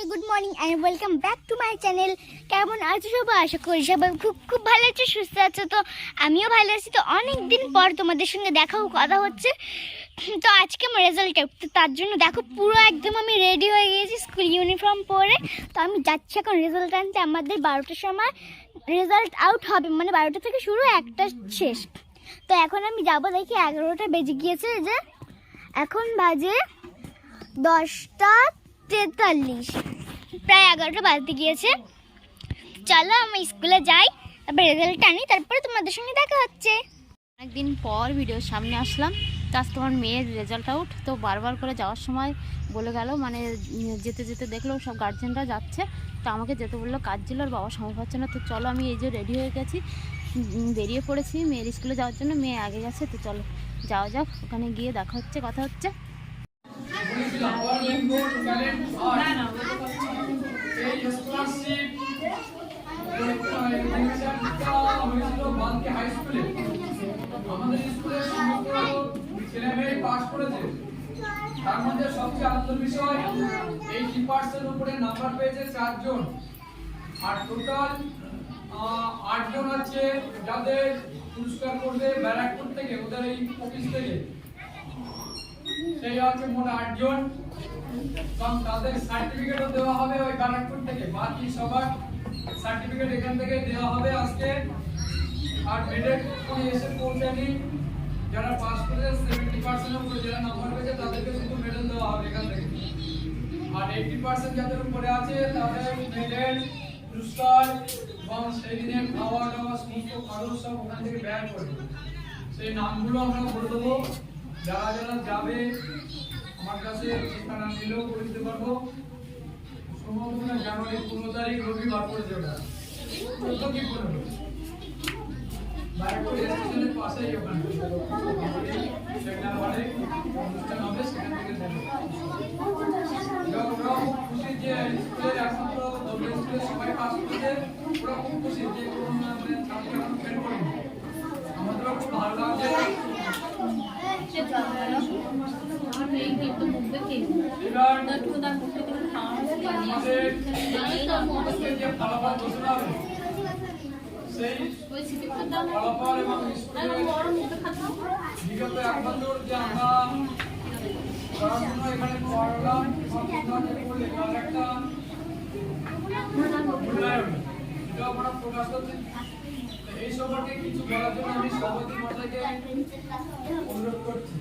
সবাইকে good morning and welcome back to my channel কেমন আছো সবাই? আশা করি সবাই খুব খুব ভালো আছে, সুস্থ আছো। তো আমিও ভালো আছি। তো অনেক দিন পর তোমাদের সঙ্গে দেখাও কথা হচ্ছে। তো আজকে আমার রেজাল্ট তো তার জন্য দেখো পুরো একদম আমি রেডি হয়ে গিয়েছি স্কুল ইউনিফর্ম পরে। তো আমি যাচ্ছি এখন রেজাল্ট আনতে। আমাদের বারোটার সময় রেজাল্ট আউট হবে। মানে বারোটা থেকে শুরু, একটা শেষ। তো এখন আমি যাব দেখি এগারোটা বেজে গিয়েছে যে। এখন বাজে দশটা তেতাল্লিশ। প্রায় এগারোটা বাজতে গিয়েছে। চলো আমি স্কুলে যাই, তারপর রেজাল্ট আনি, তারপরে তোমাদের সঙ্গে দেখা হচ্ছে। অনেকদিন পর ভিডিওর সামনে আসলাম। তো আজকে আমার মেয়ের রেজাল্ট আউট তো বারবার করে যাওয়ার সময় বলে গেল মানে যেতে যেতে দেখল সব গার্জেনরা যাচ্ছে। তো আমাকে যেতে বলল, কাজ ছিল, আর বাবা সময় পাচ্ছে না। তো চলো আমি এই যে রেডি হয়ে গেছি। বেরিয়ে পড়েছি মেয়ের স্কুলে যাওয়ার জন্য। মেয়ে আগে গেছে, তো চলো যাওয়া যাক। ওখানে গিয়ে দেখা হচ্ছে, কথা হচ্ছে। এই স্কলারশিপ হয়েছিল বালকে হাই স্কুলে আমাদের স্কুলের সমস্ত ছেলে মেয়ে পাস করেছে তার মধ্যে সবচেয়ে আনন্দের বিষয় এইটি পার্সেন্ট উপরে নাম্বার পেয়েছে চারজন আর টোটাল আটজন আছে যাদের পুরস্কার করবে ব্যারাকপুর থেকে ওদের এই অফিস থেকে সেই আছে, মোট আটজন। তাদের সার্টিফিকেটও দেওয়া হবে ওই ব্যারাকপুর থেকে। বাকি সবার সার্টিফিকেট এখান থেকে দেওয়া হবে আজকে। আর মেডেল কোনো এসে পৌঁছায়নি। যারা পাস করেছে সেভেন্টি পার্সেন্ট উপরে যারা নাম্বার পেয়েছে তাদেরকে শুধু মেডেল দেওয়া হবে এখান থেকে। আর এইটি পার্সেন্ট যাদের উপরে আছে, তাদের মেডেল পুরস্কার এবং সেই দিনের খাওয়া দাওয়া, সমস্ত খরচ সব ওখান থেকে ব্যয় করবে সেই নামগুলো আমরা বলে দেবো। যারা যারা যাবে কাছে ঠিকানা নিলেও করে দিতে পারব। সম্ভবত জানুয়ারি পনেরো তারিখ রবিবার পড়েছে ওটা চোদ্দ কি স্টেশনের পাশেই ওখানে। সেখানে অনুষ্ঠান হবে, সেখান থেকে দেবে। যে স্কুলের দৌড়ে স্কুলে সবাই পাস করেছে ওরা খুব খুশি যে কোনো ছাত্র এখন ফেল করেনি আমাদেরও খুব ভালো লাগছে এবার আমাদের স্কুলের যে ফলাফল ঘোষণা হবে সেই ফলাফল এবং স্কুলের বিগত এক বছর যে আমরা এখানে পড়লাম সবকিছু একটা আমরা প্রকাশ করছি এই সম্পর্কে কিছু বলার জন্য আমি সভাপতি মশাইকে অনুরোধ করছি।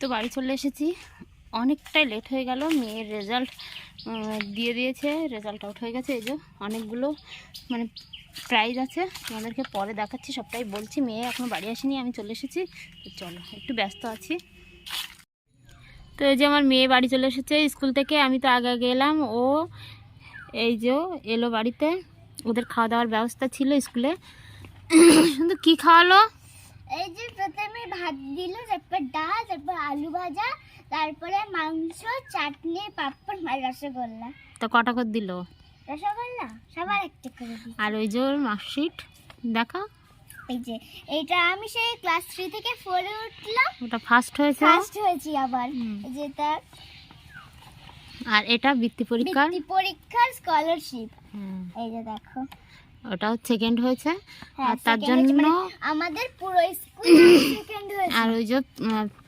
তো বাড়ি চলে এসেছি। অনেকটাই লেট হয়ে গেল। মেয়ের রেজাল্ট দিয়ে দিয়েছে। রেজাল্ট আউট হয়ে গেছে। এই যে অনেকগুলো মানে প্রাইজ আছে। তোমাদেরকে পরে দেখাচ্ছি, সবটাই বলছি। মেয়ে এখনও বাড়ি আসেনি, আমি চলে এসেছি। তো চলো, একটু ব্যস্ত আছি। তো এই যে আমার মেয়ে বাড়ি চলে এসেছে স্কুল থেকে। আমি তো আগে গেলাম ও এই যে এলো বাড়িতে। ওদের খাওয়া দাওয়ার ব্যবস্থা ছিল স্কুলে। কিন্তু কী খাওয়ালো? এই যে প্রথমে ভাত দিল তারপর ডাল তারপর আলু ভাজা তারপরে মাংস চাটনি পাঁপড় আর রসগোল্লা। তো কটা করে দিল? রসগোল্লা? সবার একটা করে আর ওই যে ওর মার্কশিট দেখা? এই যে এইটা আমি সেই ক্লাস থ্রি থেকে ফোরে উঠলাম। ওটা ফার্স্ট হয়েছে ফার্স্ট হয়েছি আবার। এই যে তার আর এটা বৃত্তি পরীক্ষার? বৃত্তি পরীক্ষার স্কলারশিপ এই যে দেখো। ওটাও সেকেন্ড হয়েছে। হ্যাঁ, আর তার জন্য মানে আমাদের পুরো স্কুল সেকেন্ড হয়েছে। আর ওই যে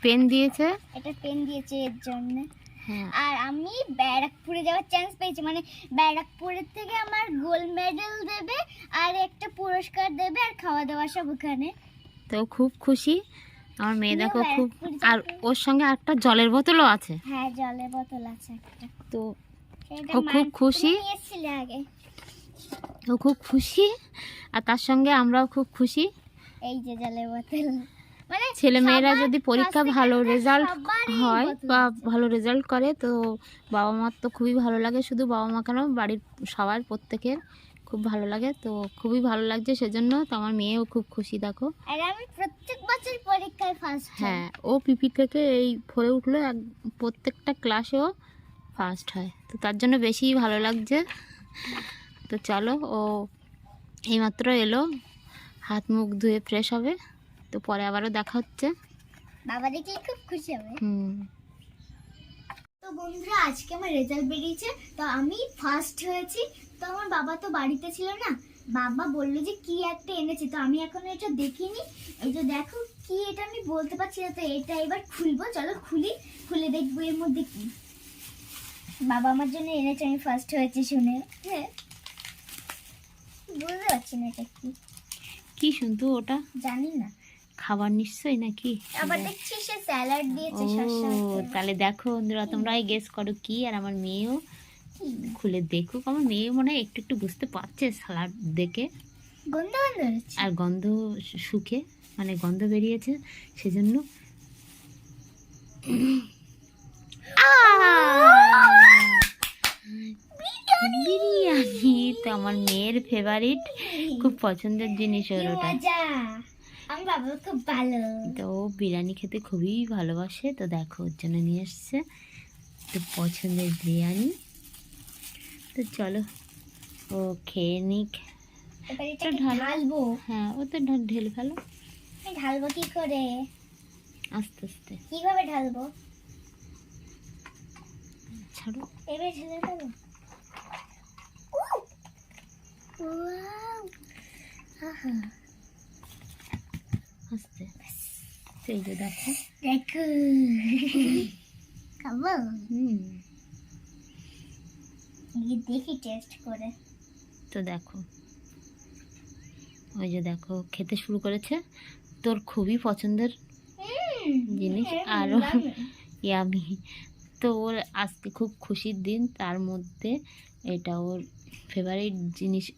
পেন দিয়েছে। এটা পেন দিয়েছে এর জন্য। হ্যাঁ। আর আমি ব্যারাকপুরে যাওয়ার চান্স পেয়েছি মানে ব্যারাকপুরের থেকে আমার গোল্ড মেডেল দেবে আর একটা পুরস্কার দেবে আর খাওয়া দাওয়া সব ওখানে। তো খুব খুশি। আমার মেয়ে দেখো খুব আর ওর সঙ্গে একটা জলের বোতলও আছে। হ্যাঁ জলের বোতল আছে একটা। তো ও খুব খুশি? আগে। ও খুব খুশি। আর তার সঙ্গে আমরাও খুব খুশি। এই যে জলের বোতল। মানে ছেলেমেয়েরা সবার যদি পরীক্ষা ভালো রেজাল্ট হয় বা ভালো রেজাল্ট করে তো বাবা মার তো খুবই ভালো লাগে। শুধু বাবা মা কেন বাড়ির সবার প্রত্যেকের খুব ভালো লাগে। তো খুবই ভালো লাগছে সেজন্য তো আমার মেয়েও খুব খুশি দেখো। আর আমি প্রত্যেক বছর পরীক্ষায় ফার্স্ট হ্যাঁ ও পিপি থেকে এই ফোরে উঠল এক প্রত্যেকটা ক্লাসেও ফার্স্ট হয়। তো তার জন্য বেশি ভালো লাগছে। তো চলো ও এইমাত্র এলো হাত মুখ ধুয়ে ফ্রেশ হবে তো পরে আবারও দেখা হচ্ছে। বাবা দেখলে খুব খুশি হবে। হুম। তো বন্ধুরা আজকে আমার রেজাল্ট বেরিয়েছে তো আমি ফার্স্ট হয়েছি। তো আমার বাবা তো বাড়িতে ছিল না বাবা বলল যে কি একটা এনেছে তো আমি এখন এটা দেখিনি। এই যে দেখো কি এটা আমি বলতে পারছি না তো এটা এবার খুলবো। চলো খুলি খুলে দেখব এর মধ্যে কি। বাবা আমার জন্য এনেছে আমি ফার্স্ট হয়েছি শুনে। হ্যাঁ। পারছি না এটা কি কি শুনতো ওটা? জানি না। খাবার নিশ্চয়ই নাকি? আবার দেখছি সে স্যালাড দিয়েছে ও তাহলে দেখো বন্ধুরা তোমরাই গেস করো কি আর আমার মেয়েও। খুলে দেখুক আমার মেয়ে মনে হয় একটু একটু বুঝতে পারছে সালাড দেখে। গন্ধ আর গন্ধ শুকে মানে গন্ধ বেরিয়েছে সেজন্য। বিরিয়ানি। তো আমার মেয়ের ফেভারিট খুব পছন্দের জিনিস ওর ওটা। খুব ভালো। তো ও বিরিয়ানি খেতে খুবই ভালোবাসে তো দেখো ওর জন্য নিয়ে এসছে তো পছন্দের বিরিয়ানি। তো চলো ও খেয়ে নিক। ঢালবো। হ্যাঁ ও তো ঢেলে ফেলো। ঢালবো কি করে? আস্তে আস্তে। কীভাবে ঢালবো? ছাড়ো। এবার ঢেলে দেবো। আস্তে এই যে দেখো। দেখো। খাব? হুম। দেখি টেস্ট করে। তো দেখো। ওই যে দেখো খেতে শুরু করেছে। তোর খুবই পছন্দের জিনিস আরও ইয়ামি। তো ওর আজকে খুব খুশির দিন তার মধ্যে এটা ওর ফেভারিট জিনিস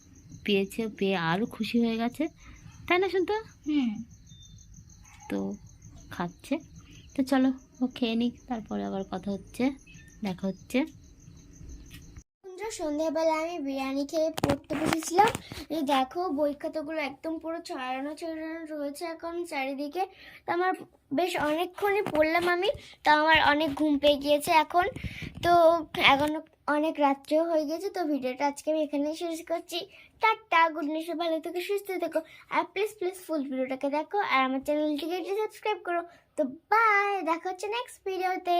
পেয়েছে পেয়ে আরও খুশি হয়ে গেছে। তাই না শুনতো? হুম। তো খাচ্ছে। তো চলো ও খেয়ে নিক তারপরে আবার কথা হচ্ছে দেখা হচ্ছে। সন্ধ্যাবেলা আমি বিরিয়ানি খেয়ে পড়তে বসেছিলাম। দেখো, বই খাতাগুলো একদম পুরো ছড়ানো ছড়ানো রয়েছে এখন চারিদিকে। তো আমার বেশ অনেকক্ষণই পড়লাম আমি, তো আমার অনেক ঘুম পেয়ে গিয়েছে এখন। তো এখন অনেক রাত্রেও হয়ে গেছে, তো ভিডিওটা আজকে আমি এখানেই শেষ করছি। টাটা, গুড নাইট ভালো থেকো, সুস্থ থেকো। আর প্লিজ প্লিজ ফুল ভিডিওটাকে দেখো, আর আমার চ্যানেলটিকে সাবস্ক্রাইব করো। তো বাই দেখা হচ্ছে নেক্সট ভিডিওতে